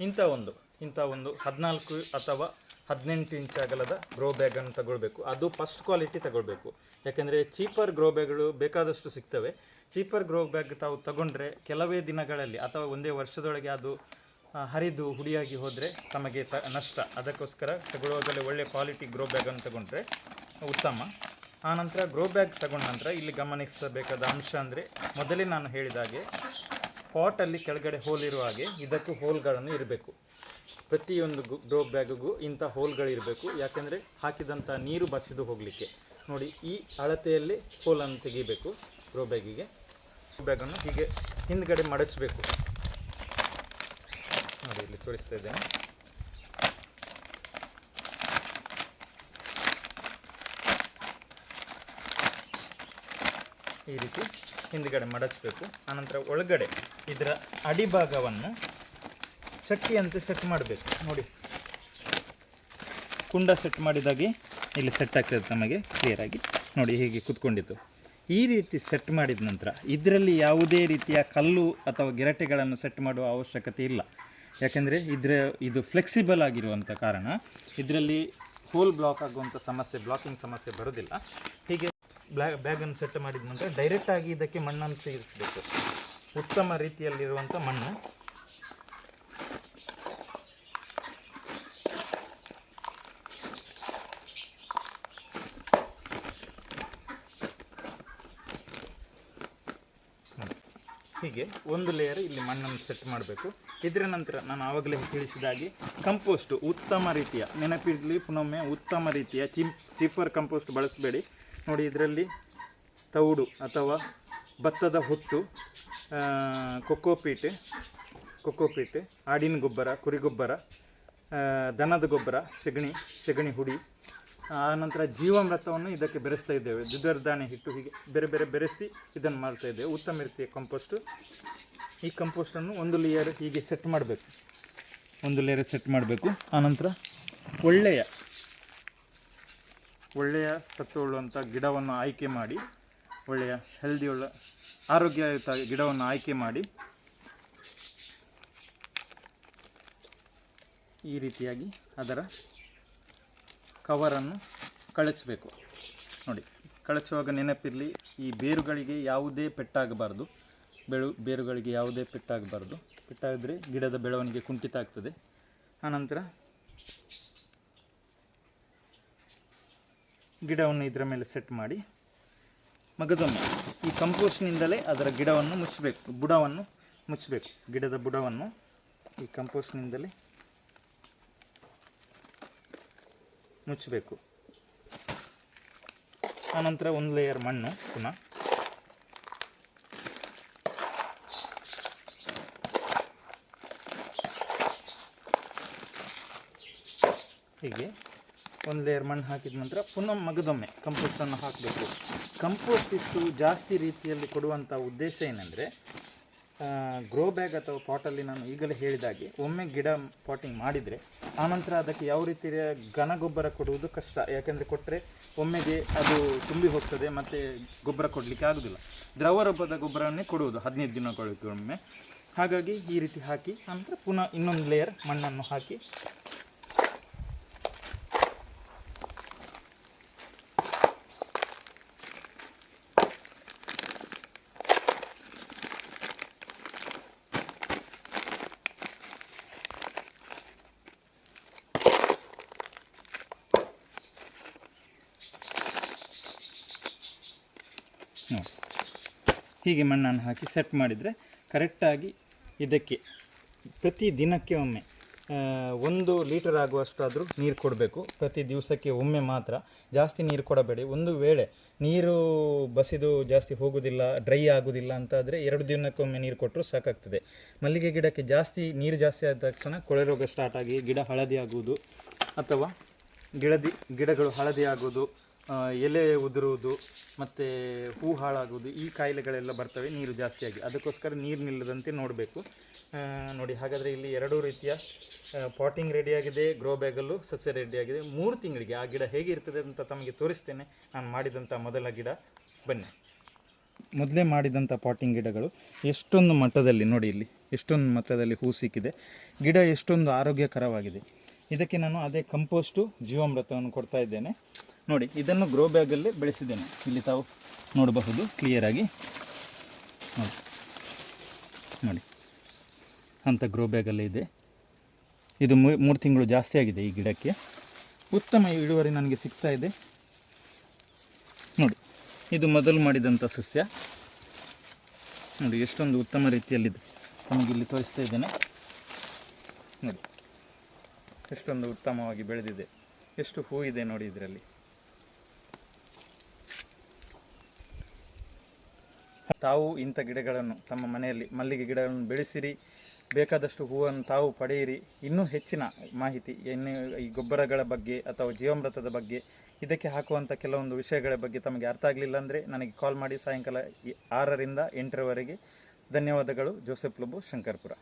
ಇಂಥ ಒಂದು ಇಂಥ ಒಂದು ಹದಿನಾಲ್ಕು ಅಥವಾ ಹದಿನೆಂಟು ಇಂಚ್ ಅಗಲದ ಗ್ರೋ ಬ್ಯಾಗನ್ನು ತಗೊಳ್ಬೇಕು. ಅದು ಫಸ್ಟ್ ಕ್ವಾಲಿಟಿ ತಗೊಳ್ಬೇಕು. ಯಾಕೆಂದರೆ ಚೀಪರ್ ಗ್ರೋ ಬ್ಯಾಗ್ಗಳು ಬೇಕಾದಷ್ಟು ಸಿಗ್ತವೆ. ಚೀಪರ್ ಗ್ರೋ ಬ್ಯಾಗ್ ತಾವು ತಗೊಂಡ್ರೆ ಕೆಲವೇ ದಿನಗಳಲ್ಲಿ ಅಥವಾ ಒಂದೇ ವರ್ಷದೊಳಗೆ ಅದು ಹರಿದು ಹುಡಿಯಾಗಿ ಹೋದರೆ ತಮಗೆ ತ, ನಷ್ಟ. ಅದಕ್ಕೋಸ್ಕರ ತಗೊಳ್ಳುವಾಗಲೇ ಒಳ್ಳೆ ಕ್ವಾಲಿಟಿ ಗ್ರೋ ಬ್ಯಾಗನ್ನು ತಗೊಂಡ್ರೆ ಉತ್ತಮ. ಆನಂತರ ಗ್ರೋ ಬ್ಯಾಗ್ ತಗೊಂಡ ನಂತರ ಇಲ್ಲಿ ಗಮನಿಸಬೇಕಾದ ಅಂಶ ಅಂದರೆ ಮೊದಲೇ ನಾನು ಹೇಳಿದ ಹಾಗೆ ಪಾಟಲ್ಲಿ ಕೆಳಗಡೆ ಹೋಲ್ ಇರುವ ಹಾಗೆ ಇದಕ್ಕೂ ಹೋಲ್ಗಳನ್ನು ಇರಬೇಕು. ಪ್ರತಿಯೊಂದು ಗ್ರೋ ಬ್ಯಾಗಿಗೂ ಇಂಥ ಹೋಲ್ಗಳು ಇರಬೇಕು. ಯಾಕೆಂದರೆ ಹಾಕಿದಂಥ ನೀರು ಬಸಿದು ಹೋಗಲಿಕ್ಕೆ. ನೋಡಿ, ಈ ಅಳತೆಯಲ್ಲಿ ಹೋಲನ್ನು ತೆಗಿಬೇಕು ಗ್ರೋ ಬ್ಯಾಗಿಗೆ ಬ್ಯಾಗ್ ಬ್ಯಾಗನ್ನು ಹೀಗೆ ಹಿಂದ್ಗಡೆ ಮಡಚಬೇಕು. ನೋಡಿ, ಇಲ್ಲಿ ತೋರಿಸ್ತಾ ಇದ್ದೇನೆ. ಈ ರೀತಿ ಹಿಂದ್ಗಡೆ ಮಡಚಬೇಕು. ಆನಂತರ ಒಳಗಡೆ ಇದರ ಅಡಿಭಾಗವನ್ನು ಚಟ್ಟಿಯಂತೆ ಸೆಟ್ ಮಾಡಬೇಕು. ನೋಡಿ. ಕುಂಡ ಸೆಟ್ ಮಾಡಿದಾಗೆ ಇಲ್ಲಿ ಸೆಟ್ ಆಗ್ತದೆ ನಮಗೆ ಕ್ಲಿಯರಾಗಿ ನೋಡಿ ಹೀಗೆ ಕುತ್ಕೊಂಡಿತ್ತು ಈ ರೀತಿ ಸೆಟ್ ಮಾಡಿದ ನಂತರ ಇದರಲ್ಲಿ ಯಾವುದೇ ರೀತಿಯ ಕಲ್ಲು ಅಥವಾ ಗೆರಟೆಗಳನ್ನು ಸೆಟ್ ಮಾಡುವ ಅವಶ್ಯಕತೆ ಇಲ್ಲ. ಯಾಕೆಂದರೆ ಇದರ, ಇದು ಫ್ಲೆಕ್ಸಿಬಲ್ ಆಗಿರುವಂಥ ಕಾರಣ. ಇದರಲ್ಲಿ ಹೋಲ್ ಬ್ಲಾಕ್ ಆಗುವಂಥ ಸಮಸ್ಯೆ ಬ್ಲಾಕಿಂಗ್ ಸಮಸ್ಯೆ ಬರೋದಿಲ್ಲ. ಹೀಗೆ ಬ್ಲಾ ಬ್ಯಾಗನ್ನು ಸೆಟ್ ಮಾಡಿದ ನಂತರ ಡೈರೆಕ್ಟಾಗಿ ಇದಕ್ಕೆ ಮಣ್ಣನ್ನು ಸೇರಿಸಬೇಕು. ಉತ್ತಮ ರೀತಿಯಲ್ಲಿರುವಂಥ ಮಣ್ಣು. ಹೀಗೆ ಒಂದು ಲೇಯರ್ ಇಲ್ಲಿ ಮಣ್ಣನ್ನು ಸೆಟ್ ಮಾಡಬೇಕು. ಇದರ ನಂತರ ನಾನು ಆವಾಗಲೇ ತಿಳಿಸಿದ ಕಂಪೋಸ್ಟು ಕಂಪೋಸ್ಟ್ ಉತ್ತಮ ರೀತಿಯ ನೆನಪಿರಲಿ ಪುನೊಮ್ಮೆ ಉತ್ತಮ ರೀತಿಯ ಚಿಪ್ ಚಿಪ್ಪರ್ ಕಂಪೋಸ್ಟ್ ಬಳಸಬೇಡಿ. ನೋಡಿ ಇದರಲ್ಲಿ ತೌಡು ಅಥವಾ ಭತ್ತದ ಹೊಟ್ಟು ಕೊಕ್ಕೋಪೀಟ್ ಕೊಕ್ಕೋಪೀಟ್ ಆಡಿನ ಗೊಬ್ಬರ, ಕುರಿ ಗೊಬ್ಬರ ದನದ ಗೊಬ್ಬರ, ಸೆಗಣಿ ಸೆಗಣಿ ಹುಡಿ ಆನಂತರ ಜೀವಾಮೃತವನ್ನು ಇದಕ್ಕೆ ಬೆರೆಸ್ತಾ ಇದ್ದೇವೆ. ಧಾನ್ಯ ಹಿಟ್ಟು ಹೀಗೆ ಬೇರೆ ಬೇರೆ ಬೆರೆಸಿ ಇದನ್ನು ಮಾಡ್ತಾ ಇದ್ದೇವೆ. ಉತ್ತಮ ರೀತಿಯ ಕಂಪೋಸ್ಟು ಈ ಕಂಪೋಸ್ಟನ್ನು ಒಂದು ಲೇಯರ್ ಹೀಗೆ ಸೆಟ್ ಮಾಡಬೇಕು. ಒಂದು ಲೇಯರ್ ಸೆಟ್ ಮಾಡಬೇಕು. ಆನಂತರ ಒಳ್ಳೆಯ ಒಳ್ಳೆಯ ಸತ್ವವುಳ್ಳುವಂಥ ಗಿಡವನ್ನು ಆಯ್ಕೆ ಮಾಡಿ, ಒಳ್ಳೆಯ ಹೆಲ್ದಿ ಉಳ್ಳ ಆರೋಗ್ಯಯುತ ಗಿಡವನ್ನು ಆಯ್ಕೆ ಮಾಡಿ, ಈ ರೀತಿಯಾಗಿ ಅದರ ಕವರನ್ನು ಕಳಚಬೇಕು. ನೋಡಿ, ಕಳಚುವಾಗ ನೆನಪಿರಲಿ, ಈ ಬೇರುಗಳಿಗೆ ಯಾವುದೇ ಪೆಟ್ಟಾಗಬಾರ್ದು. ಬೆಳು, ಬೇರುಗಳಿಗೆ ಯಾವುದೇ ಪೆಟ್ಟಾಗಬಾರ್ದು. ಪೆಟ್ಟಾದರೆ ಗಿಡದ ಬೆಳವಣಿಗೆ ಕುಂಠಿತ ಆಗ್ತದೆ. ಆನಂತರ ಗಿಡವನ್ನು ಇದರ ಮೇಲೆ ಸೆಟ್ ಮಾಡಿ ಮಗದೊಮ್ಮೆ ಈ ಕಂಪೋಸ್ಟ್ನಿಂದಲೇ ಅದರ ಗಿಡವನ್ನು ಮುಚ್ಚಬೇಕು, ಬುಡವನ್ನು ಮುಚ್ಚಬೇಕು. ಗಿಡದ ಬುಡವನ್ನು ಈ ಕಂಪೋಸ್ಟ್ನಿಂದಲೇ ಮುಚ್ಚಬೇಕು. ಆನಂತರ ಒಂದು ಲೇಯರ್ ಮಣ್ಣು ಪುನಃ. ಹೀಗೆ. ಒಂದು ಲೇಯರ್ ಮಣ್ಣು ಹಾಕಿದ ನಂತರ ಪುನಃ ಮಗದೊಮ್ಮೆ ಕಂಪೋಸ್ಟನ್ನು ಹಾಕಬೇಕು. ಕಂಪೋಸ್ಟ್ ಇಷ್ಟು ಜಾಸ್ತಿ ರೀತಿಯಲ್ಲಿ ಕೊಡುವಂಥ ಉದ್ದೇಶ ಏನೆಂದರೆ ಗ್ರೋ ಬ್ಯಾಗ್ ಅಥವಾ ಪಾಟಲ್ಲಿ ನಾನು ಈಗಲೇ ಹೇಳಿದಾಗೆ ಒಮ್ಮೆ ಗಿಡ ಪಾಟಿಂಗ್ ಮಾಡಿದರೆ ಆನಂತರ ಅದಕ್ಕೆ ಯಾವ ರೀತಿಯ ಘನ ಗೊಬ್ಬರ ಕೊಡುವುದು ಕಷ್ಟ. ಯಾಕೆಂದರೆ ಕೊಟ್ಟರೆ ಒಮ್ಮೆಗೆ ಅದು ತುಂಬಿ ಹೋಗ್ತದೆ ಮತ್ತು ಗೊಬ್ಬರ ಕೊಡಲಿಕ್ಕೆ ಆಗೋದಿಲ್ಲ. ದ್ರವ ರೂಪದ ಗೊಬ್ಬರವನ್ನೇ ಕೊಡುವುದು ಹದಿನೈದು ದಿನಗಳಿಗೊಮ್ಮೆ ಹಾಗಾಗಿ ಈ ರೀತಿ ಹಾಕಿ ನಂತರ ಪುನಃ ಇನ್ನೊಂದು ಲೇಯರ್ ಮಣ್ಣನ್ನು ಹಾಕಿ ನೋಡಿ. ಹೀಗೆ ಮಣ್ಣನ್ನು ಹಾಕಿ ಸೆಟ್ ಮಾಡಿದರೆ ಕರೆಕ್ಟಾಗಿ ಇದಕ್ಕೆ ಪ್ರತಿ ದಿನಕ್ಕೆ ಒಮ್ಮೆ ಒಂದು ಲೀಟರ್ ಆಗುವಷ್ಟಾದರೂ ನೀರು ಕೊಡಬೇಕು. ಪ್ರತಿ ದಿವಸಕ್ಕೆ ಒಮ್ಮೆ ಮಾತ್ರ ಜಾಸ್ತಿ ನೀರು ಕೊಡಬೇಡಿ. ಒಂದು ವೇಳೆ ನೀರು ಬಸಿದು ಜಾಸ್ತಿ ಹೋಗೋದಿಲ್ಲ ಡ್ರೈ ಆಗೋದಿಲ್ಲ ಅಂತಾದರೆ ಎರಡು ದಿನಕ್ಕೊಮ್ಮೆ ನೀರು ಕೊಟ್ಟರು ಸಾಕಾಗ್ತದೆ. ಮಲ್ಲಿಗೆ ಗಿಡಕ್ಕೆ ಜಾಸ್ತಿ ನೀರು ಜಾಸ್ತಿ ಆದ ತಕ್ಷಣ ಕೊಳೆ ರೋಗ ಸ್ಟಾರ್ಟ್ ಗಿಡ ಹಳದಿ ಆಗುವುದು ಅಥವಾ ಗಿಡದಿ, ಗಿಡಗಳು ಹಳದಿ ಆಗೋದು ಎಲೆ ಉದುರುವುದು, ಮತ್ತು ಹೂ ಹಾಳಾಗುವುದು, ಈ ಕಾಯಿಲೆಗಳೆಲ್ಲ ಬರ್ತವೆ, ನೀರು ಜಾಸ್ತಿಯಾಗಿ. ಅದಕ್ಕೋಸ್ಕರ ನೀರು ನಿಲ್ಲದಂತೆ ನೋಡಬೇಕು. ನೋಡಿ, ಹಾಗಾದರೆ ಇಲ್ಲಿ ಎರಡೂ ರೀತಿಯ ಪಾಟಿಂಗ್ ರೆಡಿಯಾಗಿದೆ ಗ್ರೋ ಬ್ಯಾಗಲ್ಲು ಸಸ್ಯ ರೆಡಿಯಾಗಿದೆ ಮೂರು ತಿಂಗಳಿಗೆ ಆ ಗಿಡ ಹೇಗಿರ್ತದೆ ಅಂತ ತಮಗೆ ತೋರಿಸ್ತೇನೆ. ನಾನು ಮಾಡಿದಂಥ ಮೊದಲ ಗಿಡ, ಬನ್ನಿ. ಮೊದಲೇ ಮಾಡಿದಂಥ ಪಾಟಿಂಗ್ ಗಿಡಗಳು ಎಷ್ಟೊಂದು ಮಟ್ಟದಲ್ಲಿ, ನೋಡಿ ಇಲ್ಲಿ, ಎಷ್ಟೊಂದು ಮಟ್ಟದಲ್ಲಿ ಹೂ ಸಿಕ್ಕಿದೆ. ಗಿಡ ಎಷ್ಟೊಂದು ಆರೋಗ್ಯಕರವಾಗಿದೆ. ಇದಕ್ಕೆ ನಾನು ಅದೇ ಕಂಪೋಸ್ಟು ಜೀವಾಮೃತವನ್ನು ಕೊಡ್ತಾ ಇದ್ದೇನೆ. ನೋಡಿ, ಇದನ್ನು ಗ್ರೋ ಬ್ಯಾಗಲ್ಲೇ ಬೆಳೆಸಿದ್ದೇನೆ. ಇಲ್ಲಿ ತಾವು ನೋಡಬಹುದು ಕ್ಲಿಯರಾಗಿ ನೋಡಿ. ನೋಡಿ. ಅಂಥ ಗ್ರೋ ಬ್ಯಾಗಲ್ಲೇ ಇದೆ. ಇದು ಮೂರು ತಿಂಗಳು ಜಾಸ್ತಿ ಆಗಿದೆ ಈ ಗಿಡಕ್ಕೆ. ಉತ್ತಮ ಇಳುವರಿ ನನಗೆ ಸಿಗ್ತಾ ಇದೆ. ನೋಡಿ, ಇದು ಮೊದಲು ಮಾಡಿದಂಥ ಸಸ್ಯ. ನೋಡಿ, ಎಷ್ಟೊಂದು ಉತ್ತಮ ರೀತಿಯಲ್ಲಿದೆ. ನಮಗೆ ಇಲ್ಲಿ ತೋರಿಸ್ತಾ ಇದ್ದೇನೆ. ನೋಡಿ, ಎಷ್ಟೊಂದು ಉತ್ತಮವಾಗಿ ಬೆಳೆದಿದೆ. ಎಷ್ಟು ಹೂ ಇದೆ ನೋಡಿ ಇದರಲ್ಲಿ. ತಾವು ಇಂಥ ಗಿಡಗಳನ್ನು ತಮ್ಮ ಮನೆಯಲ್ಲಿ ಮಲ್ಲಿಗೆ ಗಿಡಗಳನ್ನು ಬೆಳೆಸಿರಿ, ಬೇಕಾದಷ್ಟು ಹೂವನ್ನು ತಾವು ಪಡೆಯಿರಿ. ಇನ್ನೂ ಹೆಚ್ಚಿನ ಮಾಹಿತಿ ಇನ್ನು ಈ ಗೊಬ್ಬರಗಳ ಬಗ್ಗೆ ಅಥವಾ ಜೀವಾಮೃತದ ಬಗ್ಗೆ ಇದಕ್ಕೆ ಹಾಕುವಂಥ ಕೆಲವೊಂದು ವಿಷಯಗಳ ಬಗ್ಗೆ ತಮಗೆ ಅರ್ಥ ಆಗಲಿಲ್ಲ ಅಂದರೆ ನನಗೆ ಕಾಲ್ ಮಾಡಿ ಸಾಯಂಕಾಲ ಆರರಿಂದ ಎಂಟರವರೆಗೆ. ಧನ್ಯವಾದಗಳು, ಜೋಸೆಫ್ ಲುಬು, ಶಂಕರ್ಪುರ.